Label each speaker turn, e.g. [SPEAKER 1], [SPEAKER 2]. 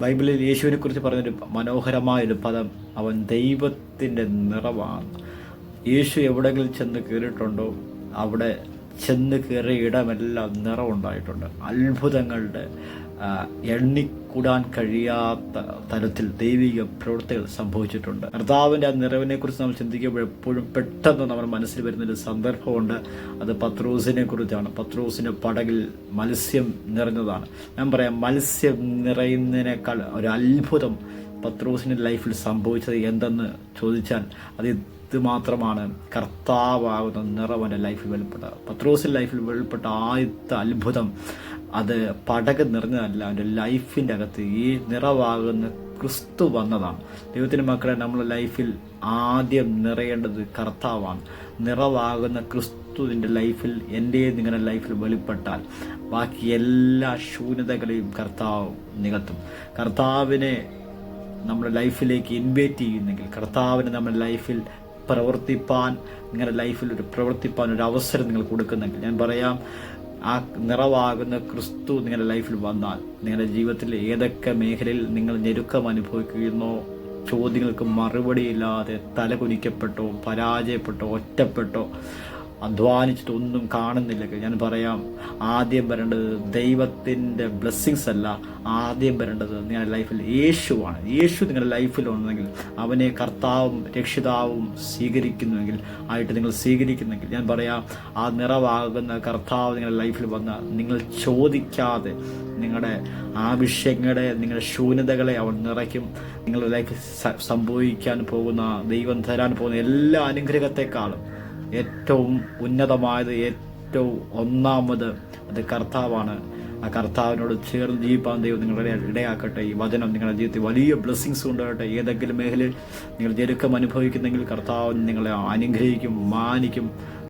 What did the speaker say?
[SPEAKER 1] ബൈബിളിൽ യേശുവിനെ കുറിച്ച് പറഞ്ഞൊരു മനോഹരമായൊരു പദം അവൻ ദൈവത്തിന്റെ നിറവാണ്. യേശു എവിടെങ്കിലും ചെന്ന് കയറിയിട്ടുണ്ടോ? അവിടെ ചെന്ന് കയറിയ ഇടമെല്ലാം നിറവുണ്ടായിട്ടുണ്ട്. അത്ഭുതങ്ങളുടെ എണ്ണിക്കൂടാൻ കഴിയാത്ത തരത്തിൽ ദൈവിക പ്രവൃത്തികൾ സംഭവിച്ചിട്ടുണ്ട്. കർത്താവിന്റെ ആ നിറവിനെക്കുറിച്ച് നമ്മൾ ചിന്തിക്കുമ്പോൾ എപ്പോഴും പെട്ടെന്ന് നമ്മുടെ മനസ്സിൽ വരുന്നൊരു സന്ദർഭമുണ്ട്. അത് പത്രോസിനെ കുറിച്ചാണ്. പത്രോസിന്റെ പടകിൽ മത്സ്യം നിറഞ്ഞതാണ്. ഞാൻ പറയാം മത്സ്യം നിറയുന്നതിനേക്കാൾ ഒരു അത്ഭുതം പത്രോസിന്റെ ലൈഫിൽ സംഭവിച്ചത് എന്തെന്ന് ചോദിച്ചാൽ അത് ഇത് മാത്രമാണ് കർത്താവാകുന്ന നിറവന്റെ ലൈഫിൽ വെളിപ്പെട്ടത് പത്രോസിന്റെ ലൈഫിൽ വെളിപ്പെട്ട ആദ്യത്തെ അത്ഭുതം അത് പടക് നിറഞ്ഞതല്ല അവന്റെ ലൈഫിന്റെ അകത്ത് ഈ നിറവാകുന്ന ക്രിസ്തു വന്നതാണ്. ദൈവത്തിന്റെ മക്കളെ നമ്മുടെ ലൈഫിൽ ആദ്യം നിറയേണ്ടത് കർത്താവാണ്. നിറവാകുന്ന ക്രിസ്തുവിന്റെ ലൈഫിൽ എന്റെ നിങ്ങളുടെ ലൈഫിൽ വെളിപ്പെട്ടാൽ ബാക്കി എല്ലാ ശൂന്യതകളെയും കർത്താവ് നികത്തും. കർത്താവിനെ നമ്മുടെ ലൈഫിലേക്ക് ഇൻവൈറ്റ് ചെയ്യുന്നെങ്കിൽ കർത്താവിന് നമ്മുടെ ലൈഫിൽ പ്രവർത്തിപ്പാൻ നിങ്ങളുടെ ലൈഫിൽ ഒരു പ്രവർത്തിപ്പാൻ ഒരു അവസരം നിങ്ങൾ കൊടുക്കുന്നെങ്കിൽ ഞാൻ പറയാം ആ നിറവാകുന്ന ക്രിസ്തു നിങ്ങളുടെ ലൈഫിൽ വന്നാൽ നിങ്ങളുടെ ജീവിതത്തിൽ ഏതൊക്കെ മേഖലയിൽ നിങ്ങൾ ഞെരുക്കം അനുഭവിക്കുന്നോ ചോദ്യങ്ങൾക്ക് മറുപടിയില്ലാതെ തലകുനിക്കപ്പെട്ടോ പരാജയപ്പെട്ടോ ഒറ്റപ്പെട്ടോ അധ്വാനിച്ചിട്ട് ഒന്നും കാണുന്നില്ലെങ്കിൽ ഞാൻ പറയാം ആദ്യം വരേണ്ടത് ദൈവത്തിന്റെ ബ്ലെസ്സിങ്സ് അല്ല. ആദ്യം വരേണ്ടത് നിങ്ങളുടെ ലൈഫിൽ യേശുവാണ്. യേശു നിങ്ങളുടെ ലൈഫിൽ ഉണ്ടെങ്കിൽ അവനെ കർത്താവും രക്ഷിതാവും സ്വീകരിക്കുന്നുവെങ്കിൽ ആയിട്ട് നിങ്ങൾ സ്വീകരിക്കുന്നെങ്കിൽ ഞാൻ പറയാം ആ നിറവാകുന്ന കർത്താവ് നിങ്ങളുടെ ലൈഫിൽ വന്ന നിങ്ങൾ ചോദിക്കാതെ നിങ്ങളുടെ ആവശ്യങ്ങളെ നിങ്ങളുടെ ശൂന്യതകളെ അവൻ നിറയ്ക്കും. നിങ്ങളുടെ ലൈഫിൽ സംഭവിക്കാൻ പോകുന്ന ദൈവം തരാൻ പോകുന്ന എല്ലാ അനുഗ്രഹത്തെക്കാളും ഏറ്റവും ഉന്നതമായത് ഏറ്റവും ഒന്നാമത് അത് കർത്താവാണ്. ആ കർത്താവിനോട് ചേർന്ന് ജീവിപ്പാൻ ദൈവം നിങ്ങളുടെ ഇടയാക്കട്ടെ. ഈ വചനം നിങ്ങളുടെ ജീവിതത്തിൽ വലിയ ബ്ലെസ്സിങ്സ് കൊണ്ടുവരട്ടെ. ഏതെങ്കിലും മേഖലയിൽ നിങ്ങൾ ഞെരുക്കം അനുഭവിക്കുന്നെങ്കിൽ കർത്താവ് നിങ്ങളെ അനുഗ്രഹിക്കും മാനിക്കും.